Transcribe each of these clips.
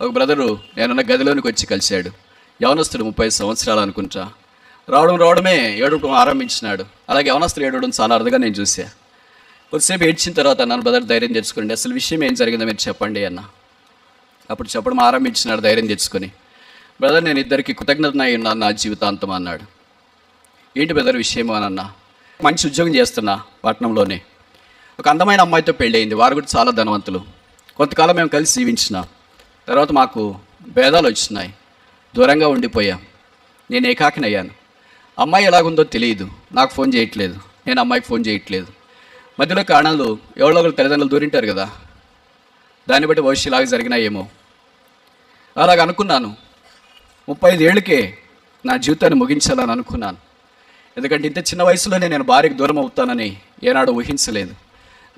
ఒక బ్రదరు నేనున్న గదిలోనికి వచ్చి కలిశాడు. యవనస్తుడు ముప్పై సంవత్సరాలు అనుకుంటా. రావడం రావడమే ఏడవడం ఆరంభించినాడు. అలాగే యవనస్తుడు ఏడవడం చాలా అరుదుగా నేను చూసా కొద్దిసేపు ఏడ్చిన తర్వాత నన్ను బ్రదర్ ధైర్యం తెచ్చుకోండి. అసలు విషయం ఏం జరిగిందో మీరు చెప్పండి అన్న. అప్పుడు చెప్పడం ఆరంభించినాడు ధైర్యం తెచ్చుకొని. బ్రదర్ నేను ఇద్దరికి కృతజ్ఞతనై ఉన్నాను నా జీవితాంతం అన్నాడు. ఏంటి బ్రదర్ విషయం అని మంచి ఉద్యోగం చేస్తున్నా పట్టణంలోనే ఒక అందమైన అమ్మాయితో పెళ్ళయింది. వారు కూడా చాలా ధనవంతులు. కొంతకాలం మేము కలిసి జీవించినాం. తర్వాత మాకు భేదాలు వచ్చినాయి. దూరంగా ఉండిపోయాం. నేను ఏకాకినయ్యాను. అమ్మాయి ఎలాగుందో తెలియదు. నాకు ఫోన్ చేయట్లేదు. నేను అమ్మాయికి ఫోన్ చేయట్లేదు. మధ్యలో కారణాలు ఎవరో ఒకరు తల్లిదండ్రులు దూరింటారు కదా. దాన్ని బట్టి భవిష్యత్ ఇలాగ జరిగినాయేమో. అలాగ అనుకున్నాను. ముప్పై ఐదు ఏళ్ళకే నా జీవితాన్ని ముగించాలని అనుకున్నాను. ఎందుకంటే ఇంత చిన్న వయసులోనే నేను భార్యకు దూరం అవుతానని ఏనాడు ఊహించలేదు.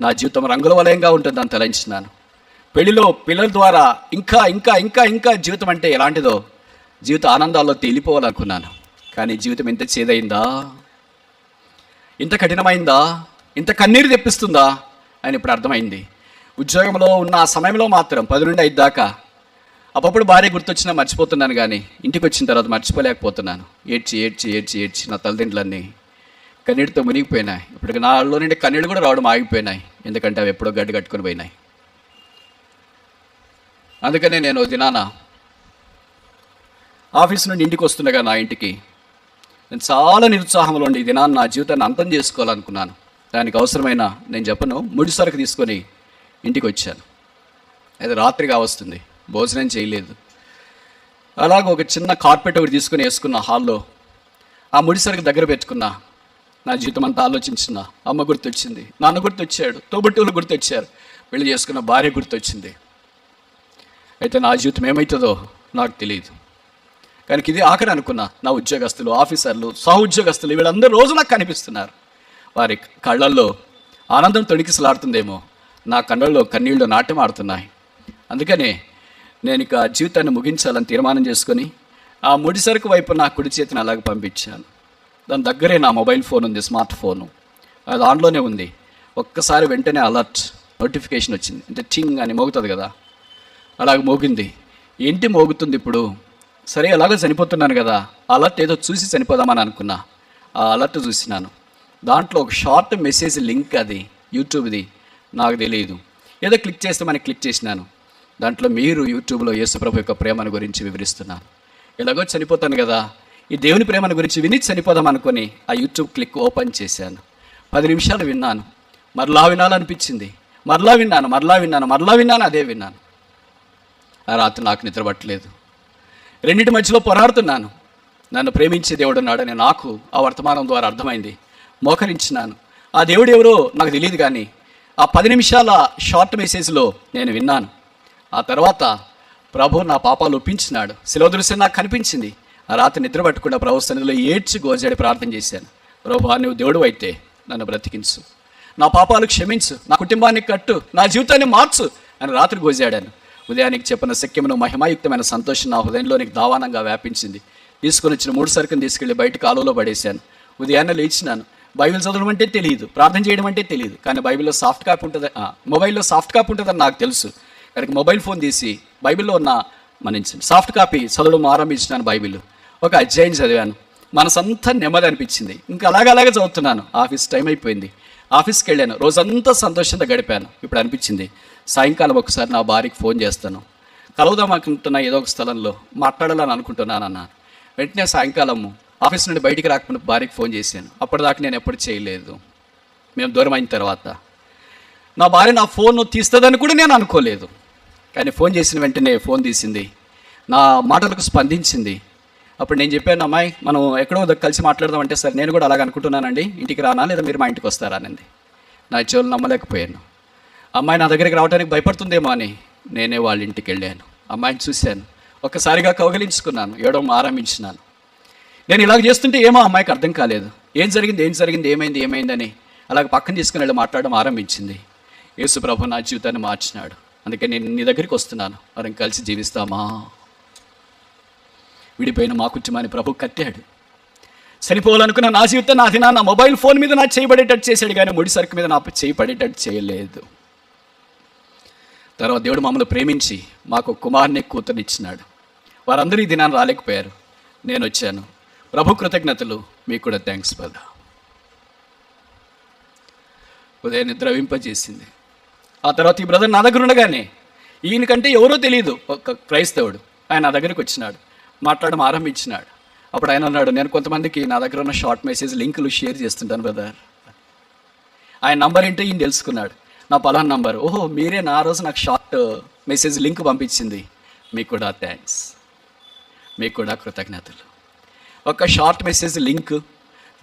నా జీవితం రంగుల వలయంగా ఉంటుందని తలంచినాను. పెళ్ళిలో పిల్లల ద్వారా ఇంకా ఇంకా ఇంకా ఇంకా జీవితం అంటే ఎలాంటిదో జీవిత ఆనందాల్లో తేలిపోవాలనుకున్నాను. కానీ జీవితం ఇంత చేదైందా? ఇంత కఠినమైందా? ఇంత కన్నీరు తెప్పిస్తుందా? అని ఇప్పుడు అర్థమైంది. ఉద్యోగంలో ఉన్న ఆ సమయంలో మాత్రం పది నుండి ఐదు దాకా అప్పుడు భార్య గుర్తొచ్చినా మర్చిపోతున్నాను కానీ ఇంటికి వచ్చిన తర్వాత మర్చిపోలేకపోతున్నాను. ఏడ్చి ఏడ్చి ఏడ్చి ఏడ్చి నా తల్లిదండ్రులన్నీ కన్నీటితో మునిగిపోయినాయి. ఇప్పుడు నాలో నుండి కన్నీళ్ళు కూడా రావడం ఆగిపోయినాయి. ఎందుకంటే అవి ఎప్పుడో గడ్డి కట్టుకొని పోయినాయి. అందుకనే నేను దినాన ఆఫీస్ నుండి ఇంటికి వస్తుండగా నా ఇంటికి. నేను చాలా నిరుత్సాహంలో ఉండి ఈ దినాన్ని నా జీవితాన్ని అంతం చేసుకోవాలనుకున్నాను. దానికి అవసరమైన నేను చెప్పను ముడి సరుకు తీసుకొని ఇంటికి వచ్చాను. అది రాత్రిగా వస్తుంది భోజనం చేయలేదు. అలాగ ఒక చిన్న కార్పెట్ ఒకటి తీసుకుని వేసుకున్న హాల్లో ఆ ముడి సరుకు దగ్గర పెట్టుకున్నా నా జీవితం అంతా ఆలోచించిన అమ్మ గుర్తొచ్చింది నాన్న గుర్తొచ్చాడు తోబుట్టువులు గుర్తొచ్చారు పెళ్ళి చేసుకున్న భార్య గుర్తొచ్చింది. అయితే నా జీవితం ఏమవుతుందో నాకు తెలియదు కానీ ఇది ఆఖరి అనుకున్నా నా ఉద్యోగస్తులు ఆఫీసర్లు సహ ఉద్యోగస్తులు వీళ్ళందరూ రోజు నాకు కనిపిస్తున్నారు. వారి కళ్ళల్లో ఆనందం తొణికిసలాడుతుందేమో. నా కళ్ళల్లో కన్నీళ్ళు నాట్యం ఆడుతున్నాయి. అందుకనే నేను ఇక జీవితాన్ని ముగించాలని తీర్మానం చేసుకొని ఆ ముడి సరుకు వైపు నా కుడి చేతిని అలాగ పంపించాను. దాని దగ్గరే నా మొబైల్ ఫోన్ ఉంది స్మార్ట్ ఫోను. అది ఆన్లోనే ఉంది. ఒక్కసారి వెంటనే అలర్ట్ నోటిఫికేషన్ వచ్చింది. అంటే టింగ్ అని మోగుతుంది కదా. అలాగ మోగింది. ఏంటి మోగుతుంది ఇప్పుడు? సరే ఎలాగో చనిపోతున్నాను కదా. అలర్ట్ ఏదో చూసి చనిపోదామని అనుకున్నా. ఆ అలర్ట్ చూసినాను. దాంట్లో ఒక షార్ట్ మెసేజ్ లింక్ అది యూట్యూబ్ది. నాకు తెలియదు ఏదో క్లిక్ చేస్తామని క్లిక్ చేసినాను. దాంట్లో మీరు యూట్యూబ్లో యేసుప్రభు యొక్క ప్రేమను గురించి వివరిస్తున్నాను ఎలాగో చనిపోతాను కదా. ఈ దేవుని ప్రేమను గురించి విని చనిపోదాం అనుకొని ఆ యూట్యూబ్ క్లిక్ ఓపెన్ చేశాను. పది నిమిషాలు విన్నాను. మరలా వినాలనిపించింది. మరలా విన్నాను మరలా విన్నాను మరలా విన్నాను అదే విన్నాను. ఆ రాత్రి నాకు నిద్ర పట్టలేదు రెండింటి మధ్యలో పోరాడుతున్నాను. నన్ను ప్రేమించే దేవుడు ఉన్నాడని నాకు ఆ వర్తమానం ద్వారా అర్థమైంది. మోకరించినాను. ఆ దేవుడు ఎవరో నాకు తెలియదు కానీ ఆ పది నిమిషాల షార్ట్ మెసేజ్లో నేను విన్నాను. ఆ తర్వాత ప్రభు నా పాపాలు ఒప్పించినాడు. శిలో దృశ్యం నాకు కనిపించింది. ఆ రాత్రి నిద్ర పట్టకుండా ప్రభు సన్నిధిలో ఏడ్చి గోజాడి ప్రార్థన చేశాను. ప్రభు నువ్వు దేవుడు అయితే నన్ను బ్రతికించు. నా పాపాలు క్షమించు. నా కుటుంబాన్ని కట్టు. నా జీవితాన్ని మార్చు అని రాత్రి గోజాడాను. ఉదయానికి చెప్పిన శక్యమును మహిమాయుక్తమైన సంతోషం నా హృదయంలోనికి దావానంగా వ్యాపించింది. తీసుకొని వచ్చిన మూడు సరుకుని తీసుకెళ్ళి బయట కాలువలో పడేశాను. ఉదయాన్నే లేచినాను. బైబిల్ చదవడం అంటే తెలియదు ప్రార్థన చేయడం అంటే తెలియదు కానీ బైబిల్లో సాఫ్ట్ కాపీ ఉంటుంది మొబైల్లో సాఫ్ట్ కాపీ ఉంటుందని నాకు తెలుసు. కనుక మొబైల్ ఫోన్ తీసి బైబిల్లో ఉన్న మన్నించండి సాఫ్ట్ కాపీ చదవడం ఆరంభించినాను బైబిల్ ఒక అధ్యాయం చదివాను. మనసంతా నెమ్మది అనిపించింది. ఇంకా అలాగ అలాగే చదువుతున్నాను. ఆఫీస్ టైం అయిపోయింది. ఆఫీస్కి వెళ్ళాను. రోజంతా సంతోషంగా గడిపాను. ఇప్పుడు అనిపించింది సాయంకాలం ఒకసారి నా భార్యకి ఫోన్ చేస్తాను. కలుగుదాం అనుకుంటున్నా ఏదో ఒక స్థలంలో మాట్లాడాలని అనుకుంటున్నాను అన్నాను వెంటనే సాయంకాలము ఆఫీస్ నుండి బయటికి రాకుండా భార్యకి ఫోన్ చేశాను. అప్పటిదాకా నేను ఎప్పుడు చేయలేదు. మేము దూరం అయిన తర్వాత. నా భార్య నా ఫోన్ తీస్తుందని కూడా నేను అనుకోలేదు. కానీ ఫోన్ చేసిన వెంటనే ఫోన్ తీసింది. నా మాటలకు స్పందించింది. అప్పుడు నేను చెప్పాను అమ్మాయి మనం ఎక్కడో కలిసి మాట్లాడదాం అంటే సరే నేను కూడా అలాగ అనుకుంటున్నానండి. ఇంటికి రానా లేదా మీరు మా ఇంటికి వస్తారా? అనండి నా చెవులు నమ్మలేకపోయాను. అమ్మాయి నా దగ్గరికి రావడానికి భయపడుతుందేమో అని నేనే వాళ్ళ ఇంటికి వెళ్ళాను. అమ్మాయిని చూశాను. ఒక్కసారిగా కౌగలించుకున్నాను. ఏడవ ఆరంభించినాను నేను ఇలాగ చేస్తుంటే ఏమో అమ్మాయికి అర్థం కాలేదు. ఏం జరిగింది? ఏం జరిగింది? ఏమైంది? ఏమైందని అలాగ పక్కన తీసుకుని వెళ్ళి మాట్లాడడం ఆరంభించింది. యేసు ప్రభు నా జీవితాన్ని మార్చినాడు. అందుకే నేను నీ దగ్గరికి వస్తున్నాను. మనం కలిసి జీవిస్తామా? విడిపోయిన మా కుటుంబాన్ని ప్రభు కట్టాడు. చనిపోవాలనుకున్న నా జీవితం నాది నా మొబైల్ ఫోన్ మీద నా చేయబడేటట్టు చేశాడు కానీ ముడి సరుకు మీద నా చేయబడేటట్టు చేయలేదు. తర్వాత దేవుడు మమ్మల్ని ప్రేమించి మాకు కుమార్ని కూతురునిచ్చినాడు. వారందరూ ఈ దినాన్ని రాలేకపోయారు. నేను వచ్చాను. ప్రభు కృతజ్ఞతలు. మీకు కూడా థ్యాంక్స్ పద ఉదయం ద్రవింపజేసింది ఆ తర్వాత ఈ బ్రదర్ నా దగ్గర ఉండగానే ఈయనకంటే ఎవరో తెలియదు ఒక క్రైస్తవుడు. ఆయన నా దగ్గరికి వచ్చినాడు. మాట్లాడడం ఆరంభించినాడు. అప్పుడు ఆయన అన్నాడు నేను కొంతమందికి నా దగ్గర ఉన్న షార్ట్ మెసేజ్ లింకులు షేర్ చేస్తుంటాను బ్రదర్ ఆయన నంబర్ ఏంటో ఈయన తెలుసుకున్నాడు. నా పలానా నంబర్. ఓహో మీరే నా రోజు నాకు షార్ట్ uh, మెసేజ్ లింక్ పంపించింది. మీకు కూడా థ్యాంక్స్ మీకు కూడా కృతజ్ఞతలు. ఒక షార్ట్ మెసేజ్ లింక్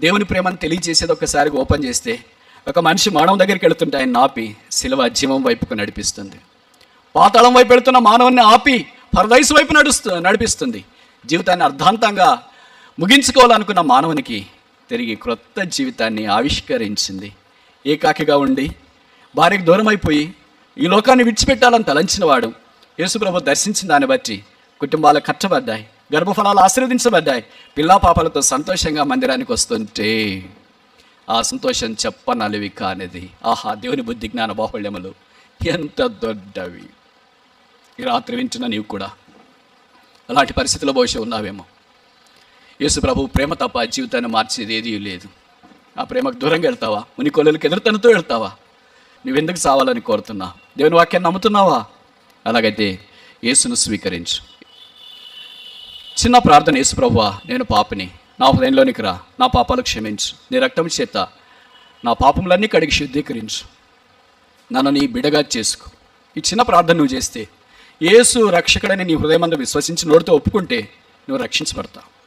దేవుని ప్రేమను తెలియజేసేది ఒకసారి ఓపెన్ చేస్తే ఒక మనిషి మరణం దగ్గరికి వెళుతుంటే ఆయన ఆపి శిలవ జీవం వైపుకు నడిపిస్తుంది. పాతాళం వైపు వెళుతున్న మానవుని ఆపి పరదైసు వైపు నడుస్తు నడిపిస్తుంది. జీవితాన్ని అర్ధాంతంగా ముగించుకోవాలనుకున్న మానవునికి తిరిగి క్రొత్త జీవితాన్ని ఆవిష్కరించింది. ఏకాకిగా ఉండి భార్యకు దూరం అయిపోయి ఈ లోకాన్ని విడిచిపెట్టాలని తలంచినవాడు యేసుప్రభు దర్శించిన దాన్ని బట్టి కుటుంబాలు కట్టబడ్డాయి గర్భఫలాలు ఆశీర్వదించబడ్డాయి పిల్లా పాపలతో సంతోషంగా మందిరానికి వస్తుంటే ఆ సంతోషం చెప్పనలివి కానిది. ఆహా దేవుని బుద్ధి జ్ఞాన బాహుళ్యములు ఎంత దొడ్డవి. ఈ రాత్రి వింటున్న నీవు కూడా అలాంటి పరిస్థితుల్లో బహుశా ఉన్నావేమో. యేసు ప్రభు ప్రేమ తప్ప జీవితాన్ని మార్చేది ఏదీ లేదు. ఆ ప్రేమకు దూరంగా వెళ్తావా? ఉని కొల్లలకి ఎదురుతనతో వెళ్తావా? నువ్వెందుకు సావాలని కోరుతున్నా? దేవుని వాక్యాన్ని నమ్ముతున్నావా? అలాగైతే యేసును స్వీకరించు. చిన్న ప్రార్థన యేసు ప్రభువా నేను పాపిని. నా హృదయంలోనికి రా. నా పాపాలు క్షమించు. నీ రక్తం చేత నా పాపములన్నీ కడిగి శుద్ధీకరించు. నన్ను నీ బిడగా చేసుకో. ఈ చిన్న ప్రార్థన నువ్వు చేస్తే యేసు రక్షకుడని నీ హృదయమందు విశ్వసించి నోటితో ఒప్పుకుంటే నువ్వు రక్షించబడతావు.